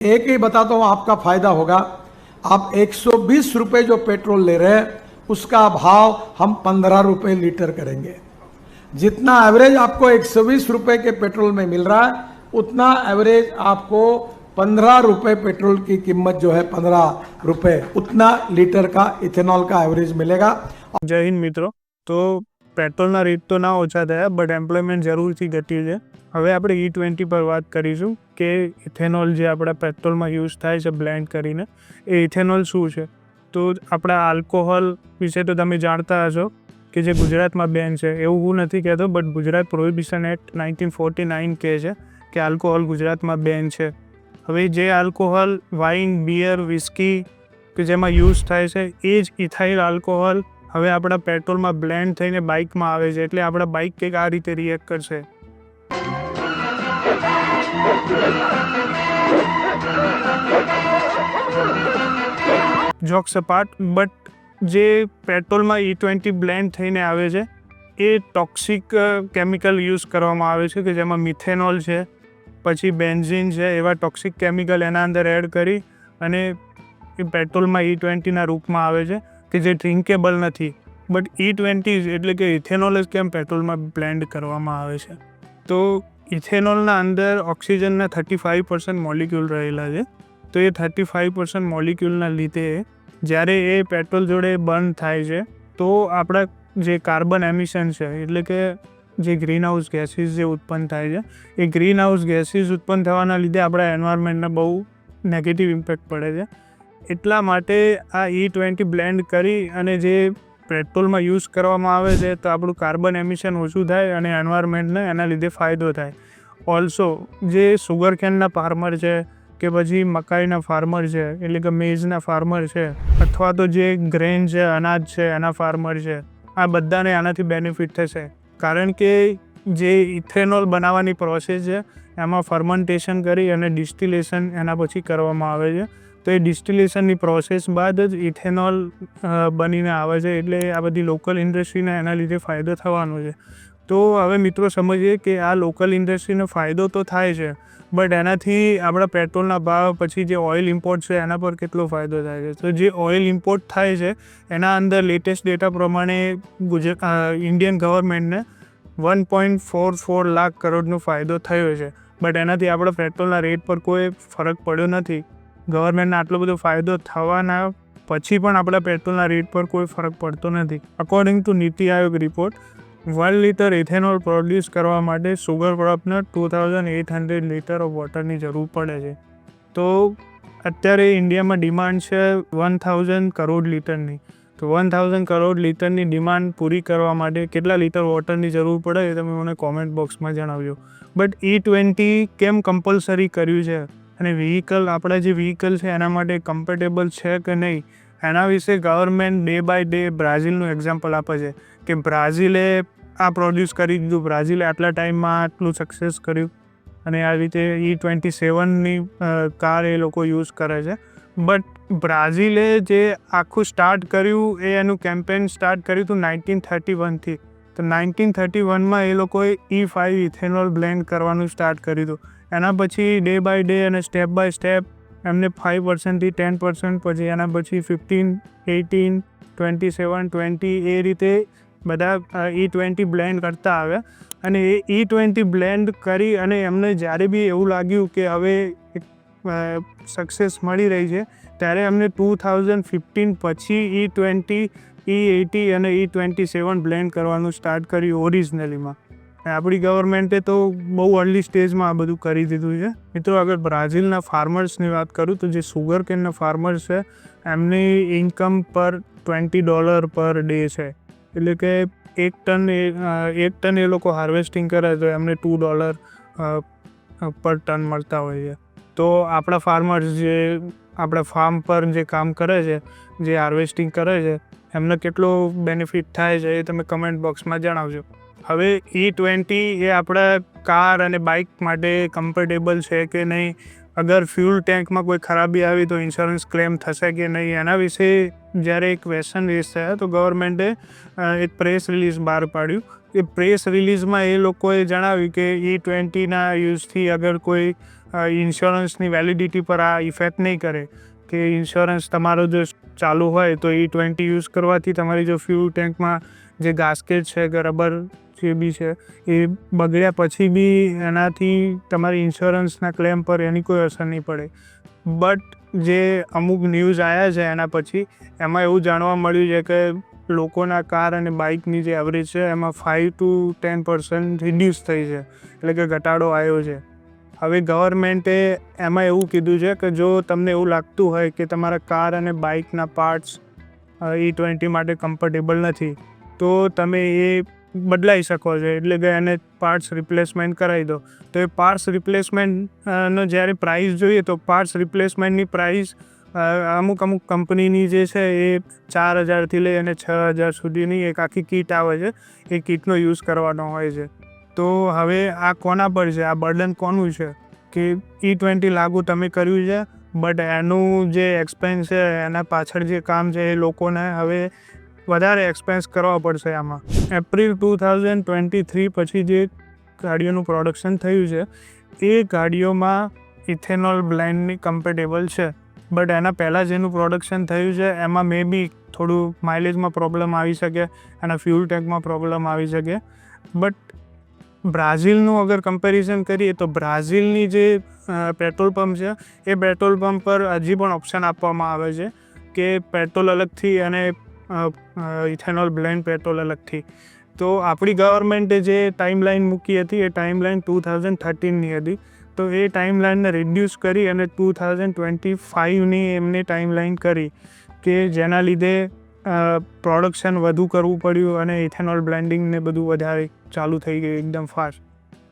एक ही बताता हूँ आपका फायदा होगा आप 120 रुपए जो पेट्रोल ले रहे हैं उसका भाव हम 15 रुपए लीटर करेंगे जितना एवरेज आपको 120 रुपए के पेट्रोल में मिल रहा है उतना एवरेज आपको 15 रुपए पेट्रोल की कीमत जो है 15 रुपए उतना लीटर का इथेनॉल का एवरेज मिलेगा જય હિન્દ મિત્રો તો પેટ્રોલના રેટ તો ના ઓછા થયા બટ એમ્પ્લોયમેન્ટ જરૂરથી ઘટ્યું છે હવે આપણે ઈ ટ્વેન્ટી પર વાત કરીશું કે ઇથેનોલ જે આપણા પેટ્રોલમાં યુઝ થાય છે બ્લેન્ડ કરીને, એ ઇથેનોલ શું છે? તો આપણા આલ્કોહોલ વિશે તો તમે જાણતા હશો કે જે ગુજરાતમાં બેન છે, એવું હું નથી કહેતો, but Gujarat prohibition act nineteen forty nine કહે છે કે આલ્કોહોલ ગુજરાતમાં બેન છે. હવે જે આલ્કોહોલ, વાઇન, બિયર, વિસ્કી કે જેમાં યુઝ થાય છે, એ જ ઇથાઇલ આલ્કોહોલ હવે આપણા પેટ્રોલમાં બ્લેન્ડ થઈને બાઇકમાં આવે છે, એટલે આપણા બાઇક કંઈક આ રીતે રિએક્ટ કરશે. જોક્સ અપાર્ટ બટ જે પેટ્રોલમાં ઈ ટ્વેન્ટી બ્લેન્ડ થઈને આવે છે, એ ટોક્સિક કેમિકલ યુઝ કરવામાં આવે છે, કે જેમાં મિથેનોલ છે, પછી બેન્ઝિન છે, એવા ટોક્સિક કેમિકલ એના અંદર એડ કરી અને એ પેટ્રોલમાં ઈ ટ્વેન્ટીના રૂપમાં આવે છે, કે જે ડ્રિંકેબલ નથી. બટ ઈ ટ્વેન્ટી એટલે કે ઇથેનોલ જ કેમ પેટ્રોલમાં બ્લેન્ડ કરવામાં આવે છે? તો ઇથેનોલના અંદર ઓક્સિજનના થર્ટી ફાઇવ પર્સન્ટ મોલિક્યુલ રહેલા છે. તો એ થર્ટી ફાઇવ પર્સન્ટ મોલિક્યુલના લીધે જ્યારે એ પેટ્રોલ જોડે બર્ન થાય છે, તો આપણા જે કાર્બન એમિશન છે, એટલે કે જે ગ્રીન હાઉસ ગેસીસ જે ઉત્પન્ન થાય છે, એ ગ્રીન હાઉસ ગેસીસ ઉત્પન્ન થવાના લીધે આપણા એન્વાયરમેન્ટને બહુ નેગેટિવ ઇમ્પેક્ટ પડે છે. એટલા માટે આ ઈ ટ્વેન્ટી બ્લેન્ડ કરી અને જે પેટ્રોલમાં યુઝ કરવામાં આવે છે, તો આપણું કાર્બન એમિશન ઓછું થાય અને એન્વાયરમેન્ટને એના લીધે ફાયદો થાય. ઓલ્સો જે સુગર કેનના ફાર્મર છે કે પછી મકાઈના ફાર્મર છે, એટલે કે મેઝના ફાર્મર છે, અથવા તો જે ગ્રેન છે, અનાજ છે, એના ફાર્મર છે, આ બધાને આનાથી બેનિફિટ થશે. કારણ કે જે ઇથેનોલ બનાવવાની પ્રોસેસ છે, એમાં ફર્મન્ટેશન કરી અને ડિસ્ટિલેશન એના પછી કરવામાં આવે છે. તો એ ડિસ્ટિલેશનની પ્રોસેસ બાદ જ ઇથેનોલ બનીને આવે છે એટલે આ બધી લોકલ ઇન્ડસ્ટ્રીને એના લીધે ફાયદો થવાનો છે. તો હવે મિત્રો સમજીએ કે આ લોકલ ઇન્ડસ્ટ્રીનો ફાયદો તો થાય છે બટ એનાથી આપણા પેટ્રોલના ભાવ, પછી જે ઓઇલ ઇમ્પોર્ટ છે, એના પર કેટલો ફાયદો થાય છે. તો જે ઓઇલ ઇમ્પોર્ટ થાય છે, એના અંદર લેટેસ્ટ ડેટા પ્રમાણે Gujarat Indian ગવર્મેન્ટને one point four four lakh કરોડનો ફાયદો થયો છે બટ એનાથી આપણા પેટ્રોલના રેટ પર કોઈ ફરક પડ્યો નથી. ગવર્મેન્ટને આટલો બધો ફાયદો થવાના પછી પણ આપણા પેટ્રોલના રેટ પર કોઈ ફરક પડતો નથી. According to Niti Aayog report one litre ethanol produce કરવા માટે sugar ક્રોપને two thousand eight hundred litre of વોટરની જરૂર પડે છે. તો અત્યારે ઇન્ડિયામાં ડિમાન્ડ છે વન થાઉઝન્ડ કરોડ લીટરની. તો વન થાઉઝન્ડ કરોડ લીટરની ડિમાન્ડ પૂરી કરવા માટે કેટલા લીટર વોટરની જરૂર પડે એ તમે મને કોમેન્ટ બોક્સમાં જણાવજો. બટ ઈ ટ્વેન્ટી કેમ કમ્પલસરી કર્યું છે? અને વ્હીકલ આપણા જે વ્હીકલ છે એના માટે કમ્ફર્ટેબલ છે કે નહીં, એના વિશે ગવર્મેન્ટ ડે બાય ડે બ્રાઝિલનું એક્ઝામ્પલ આપે છે કે બ્રાઝિલે આ પ્રોડ્યુસ કરી દીધું. બ્રાઝિલે આટલા ટાઈમમાં આટલું સક્સેસ કર્યું. અને આ રીતે ઈ ટ્વેન્ટી સેવનની કાર એ લોકો યુઝ કરે છે. બટ બ્રાઝિલે જે આખું સ્ટાર્ટ કર્યું, એ એનું કેમ્પેન સ્ટાર્ટ કર્યું હતું નાઇન્ટીન થર્ટી વનથી તો નાઇન્ટીન થર્ટી વનમાં એ લોકોએ ઈ ફાઇવ ઇથેનોલ બ્લેન્ડ કરવાનું સ્ટાર્ટ કર્યું હતું. એના પછી ડે બાય ડે અને સ્ટેપ બાય સ્ટેપ એમને ફાઇવ પર્સન્ટથી ટેન પર્સન્ટ પછી એના પછી fifteen eighteen twenty seven twenty એ રીતે બધા ઈ ટ્વેન્ટી બ્લેન્ડ કરતા આવ્યા. અને એ ઈ ટ્વેન્ટી બ્લેન્ડ કરી અને એમને જ્યારે બી એવું લાગ્યું કે હવે સક્સેસ મળી રહી છે, ત્યારે અમને ટુ થાઉઝન્ડ ફિફ્ટીન પછી ઈ ટ્વેન્ટી ઈ એટી અને ઈ ટ્વેન્ટી સેવન બ્લેન્ડ કરવાનું સ્ટાર્ટ કર્યું ઓરિજિનલીમાં આપણી ગવર્મેન્ટે તો બહુ અર્લી સ્ટેજમાં આ બધું કરી દીધું છે. મિત્રો, અગર બ્રાઝિલના ફાર્મર્સની વાત કરું તો જે સુગર કેનના ફાર્મર્સ છે, એમની ઇન્કમ પર ટ્વેન્ટી ડોલર પર ડે છે. એટલે કે એક ટન એ એક ટન એ લોકો હાર્વેસ્ટિંગ કરે તો એમને ટુ ડોલર પર ટન મળતા હોય છે. તો આપણા ફાર્મર્સ જે, આપણા ફાર્મ પર જે કામ કરે છે, જે હાર્વેસ્ટિંગ કરે છે, એમને કેટલો બેનિફિટ થાય છે એ તમે કમેન્ટ બોક્સમાં જણાવજો. હવે ઈ ટ્વેન્ટી એ આપણા કાર અને બાઇક માટે કમ્ફર્ટેબલ છે કે નહીં? અગર ફ્યુલ ટેન્કમાં કોઈ ખરાબી આવી તો ઇન્સ્યોરન્સ ક્લેમ થશે કે નહીં? એના વિશે જ્યારે એક ક્વેશ્ચન રેસ થયા તો ગવર્મેન્ટે એક પ્રેસ રિલીઝ બહાર પાડ્યું. એ પ્રેસ રિલીઝમાં એ લોકોએ જણાવ્યું કે ઈ ટ્વેન્ટીના યુઝથી અગર કોઈ ઇન્સ્યોરન્સની વેલિડિટી પર આ ઇફેક્ટ નહીં કરે, કે ઇન્સ્યોરન્સ તમારો જો ચાલુ હોય તો ઈ ટ્વેન્ટી યુઝ કરવાથી તમારી જો ફ્યુલ ટેન્કમાં જે ગાસ્કેટ છે કે રબર જે બી છે. એ બગડ્યા પછી બી એનાથી તમારી ઇન્સ્યોરન્સના ક્લેમ પર એની કોઈ અસર નહીં પડે. બટ જે અમુક ન્યૂઝ આવ્યા છે એના પછી, એમાં એવું જાણવા મળ્યું છે કે લોકોના કાર અને બાઇકની જે એવરેજ છે, એમાં five to ten percent reduce થઈ છે. એટલે કે ઘટાડો આવ્યો છે. હવે ગવર્મેન્ટે એમાં એવું કીધું છે કે જો તમને એવું લાગતું હોય કે તમારા કાર અને બાઇકના પાર્ટ્સ ઈ ટ્વેન્ટી માટે કમ્ફર્ટેબલ નથી, તો તમે એ બદલાઈ શકો છો. એટલે કે એને પાર્ટ્સ રિપ્લેસમેન્ટ કરાવી દો. તો એ પાર્ટ્સ રિપ્લેસમેન્ટનો જ્યારે પ્રાઇસ જોઈએ તો પાર્ટ્સ રિપ્લેસમેન્ટની પ્રાઇસ અમુક અમુક કંપનીની જે છે એ ચાર હજારથી લઈ અને છ હજાર સુધીની એક આખી કીટ આવે છે. એ કીટનો યુઝ કરવાનો હોય છે. તો હવે આ કોના પર છે? આ બર્ડન કોનું છે? કે ઈ ટ્વેન્ટી લાગુ તમે કર્યું છે બટ એનું જે એક્સપેન્સ છે, એના પાછળ જે કામ છે એ લોકોને હવે વધારે એક્સપેન્સ કરવા પડશે આમાં. April two thousand twenty three પછી જે ગાડીઓનું પ્રોડક્શન થયું છે, એ ગાડીઓમાં ઇથેનોલ બ્લેન્ડની કમ્પેટેબલ છે. બટ એના પહેલાં જેનું પ્રોડક્શન થયું છે, એમાં મે બી થોડું માઇલેજમાં પ્રોબ્લેમ આવી શકે એના ફ્યુલ ટેન્કમાં પ્રોબ્લેમ આવી શકે. બટ બ્રાઝિલનું અગર કમ્પેરિઝન કરીએ તો બ્રાઝિલની જે પેટ્રોલ પંપ છે, એ પેટ્રોલ પંપ પર હજી પણ ઓપ્શન આપવામાં આવે છે કે પેટ્રોલ અલગથી અને ઇથેનોલ બ્લેન્ડ પેટ્રોલ અલગથી. તો આપણી ગવર્મેન્ટે જે ટાઈમલાઈન મૂકી હતી, એ ટાઈમલાઈન ટુ થાઉઝન્ડ થર્ટીનની હતી. તો એ ટાઈમલાઈનને રિડ્યુસ કરી અને ટુ થાઉઝન્ડ ટ્વેન્ટી ફાઇવની એમને ટાઈમલાઈન કરી કે જેના લીધે પ્રોડક્શન વધુ કરવું પડ્યું અને ઇથેનોલ બ્લેન્ડિંગને બધું વધારે ચાલુ થઈ ગયું એકદમ ફાસ્ટ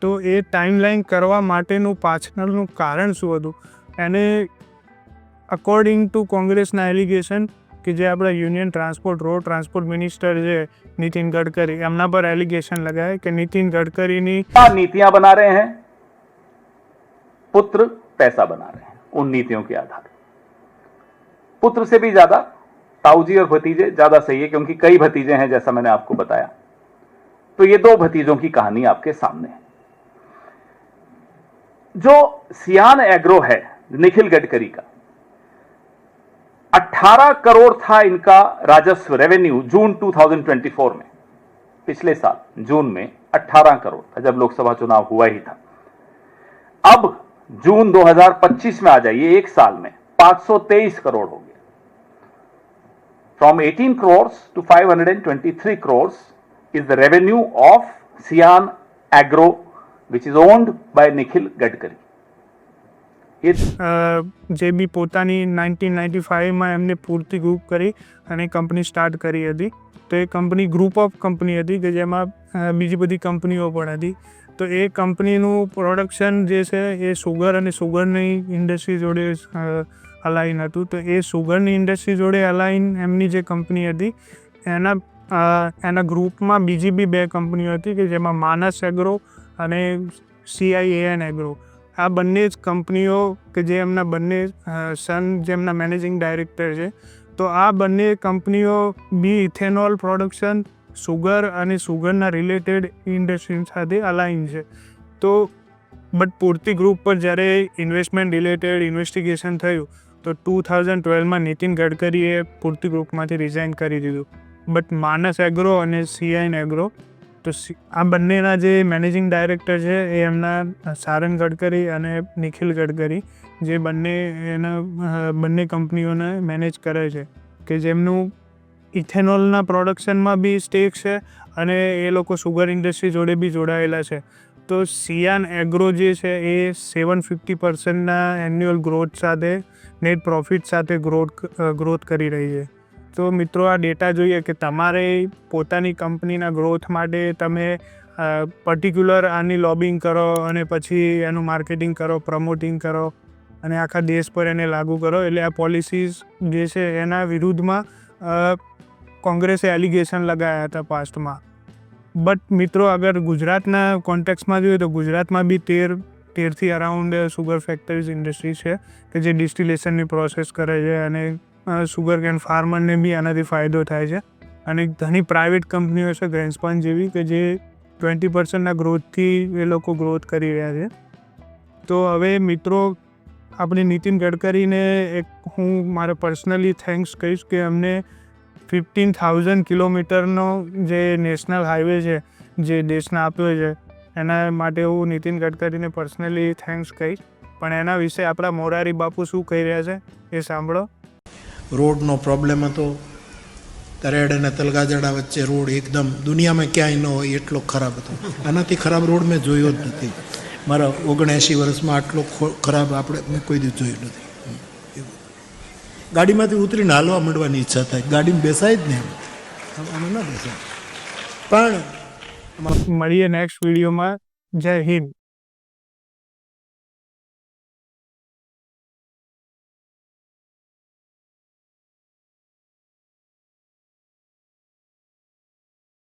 તો એ ટાઈમલાઈન કરવા માટેનું પાછળનું કારણ શું હતું? એને અકોર્ડિંગ ટુ કોંગ્રેસના એલિગેશન કે જે આપણા union transport road transport minister છે નીતિન ગડકરી એમના પર એલિગેશન લગાવે કે નીતિન ગડકરીની क्या नीतियां बना रहे हैं पुत्र पैसा बना रहे हैं उन नीतियों के आधार पुत्र से भी ज्यादा ताऊजी और भतीजे ज्यादा सही है क्योंकि कई भतीजे हैं जैसा मैंने आपको बताया तो ये दो भतीजों की कहानी आपके सामने है जो सियान एग्रो है निखिल गडकरी का 18 करोड़ था इनका राजस्व रेवेन्यू जून 2024 में। पिछले साल, जून में 18 करोड़ था, जब लोकसभा चुनाव हुआ ही था। अब जून 2025 में आ जाइए, एक साल में 523 करोड़ हो गया। From 18 crore to 523 crore is the revenue of Cian Agro which is owned by Nikhil Gadkari જે બી પોતાની નાઇન્ટીન નાઇન્ટી ફાઇવમાં એમને પૂરતી ગ્રુપ કરી અને કંપની સ્ટાર્ટ કરી હતી. તો એ કંપની ગ્રુપ ઓફ કંપની હતી કે જેમાં બીજી બધી કંપનીઓ પણ હતી. તો એ કંપનીનું પ્રોડક્શન જે છે એ સુગર અને સુગરની ઇન્ડસ્ટ્રી જોડે અલાઇન હતું. તો એ સુગરની ઇન્ડસ્ટ્રી જોડે અલાઇન એમની જે કંપની હતી, એના એના ગ્રુપમાં બીજી બી બે કંપનીઓ હતી કે જેમાં માનસ એગ્રો અને સીઆઈએએન એગ્રો આ બંને જ કંપનીઓ કે જે એમના બંને સન જે એમના મેનેજિંગ ડાયરેક્ટર છે, તો આ બંને કંપનીઓ બી ઇથેનોલ પ્રોડક્શન સુગર અને સુગરના રિલેટેડ ઇન્ડસ્ટ્રી સાથે અલાઇન છે. તો બટ પૂર્તિ ગ્રુપ પર જ્યારે ઇન્વેસ્ટમેન્ટ રિલેટેડ ઇન્વેસ્ટિગેશન થયું, તો ટુ થાઉઝન્ડ ટ્વેલ્વમાં નીતિન ગડકરીએ પૂર્તિ ગ્રુપમાંથી રિઝાઇન કરી દીધું. બટ માનસ એગ્રો અને સીઆઈન એગ્રો તો આ બંનેના જે મેનેજિંગ ડાયરેક્ટર છે, એ એમના સારંગ ગડકરી અને નિખિલ ગડકરી, જે બંને એના બંને કંપનીઓને મેનેજ કરે છે. કે જેમનું ઇથેનોલના પ્રોડક્શનમાં બી સ્ટેક છે અને એ લોકો સુગર ઇન્ડસ્ટ્રી જોડે બી જોડાયેલા છે. તો સિયાન એગ્રો જે છે, એ સેવન ફિફ્ટી પર્સન્ટના એન્યુઅલ ગ્રોથ સાથે નેટ પ્રોફિટ સાથે ગ્રોથ ગ્રોથ કરી રહી છે. તો મિત્રો, આ ડેટા જોઈએ કે તમારે પોતાની કંપનીના ગ્રોથ માટે તમે પર્ટિક્યુલર આની લોબિંગ કરો અને પછી એનું માર્કેટિંગ કરો પ્રમોટિંગ કરો અને આખા દેશ પર એને લાગુ કરો. એટલે આ પોલિસીસ જે છે એના વિરુદ્ધમાં કોંગ્રેસે એલિગેશન લગાવ્યા હતા પાસ્ટમાં બટ મિત્રો, અગર ગુજરાતના કોન્ટેક્સમાં જોઈએ તો ગુજરાતમાં બી તેર, તેરથી અરાઉન્ડ સુગર ફેક્ટરીઝ ઇન્ડસ્ટ્રી છે કે જે ડિસ્ટિલેશનની પ્રોસેસ કરે છે અને સુગર કેન ફાર્મરને બી આનાથી ફાયદો થાય છે. અને ઘણી પ્રાઇવેટ કંપનીઓ છે ગ્રેન્સપાન જેવી, કે જે ટ્વેન્ટી પર્સન્ટના ગ્રોથથી એ લોકો ગ્રોથ કરી રહ્યા છે. તો હવે મિત્રો, આપણે નીતિન ગડકરીને એક હું મારે પર્સનલી થેન્ક્સ કહીશ કે અમને ફિફ્ટીન થાઉઝન્ડ કિલોમીટરનો જે નેશનલ હાઈવે છે, જે દેશને આપ્યો છે, એના માટે હું નીતિન ગડકરીને પર્સનલી થેન્ક્સ કહીશ. પણ એના વિશે આપણા મોરારી બાપુ શું કહી રહ્યા છે, એ સાંભળો. રોડનો પ્રોબ્લેમ હતો. તરેડ અને તલગાજડા વચ્ચે રોડ એકદમ દુનિયામાં ક્યાંય ન હોય એટલો ખરાબ હતો. આનાથી ખરાબ રોડ મેં જોયો જ નથી. મારા ઓગણએંશી વર્ષમાં આટલો ખરાબ આપણે મેં કોઈ દિવસ જોયો નથી. ગાડીમાંથી ઉતરીને હાલવા માંડવાની ઈચ્છા થાય. ગાડીમાં બેસાય જ ને આમાં ન બેસાય. પણ મળીએ નેક્સ્ટ વિડીયોમાં જય હિન્દ.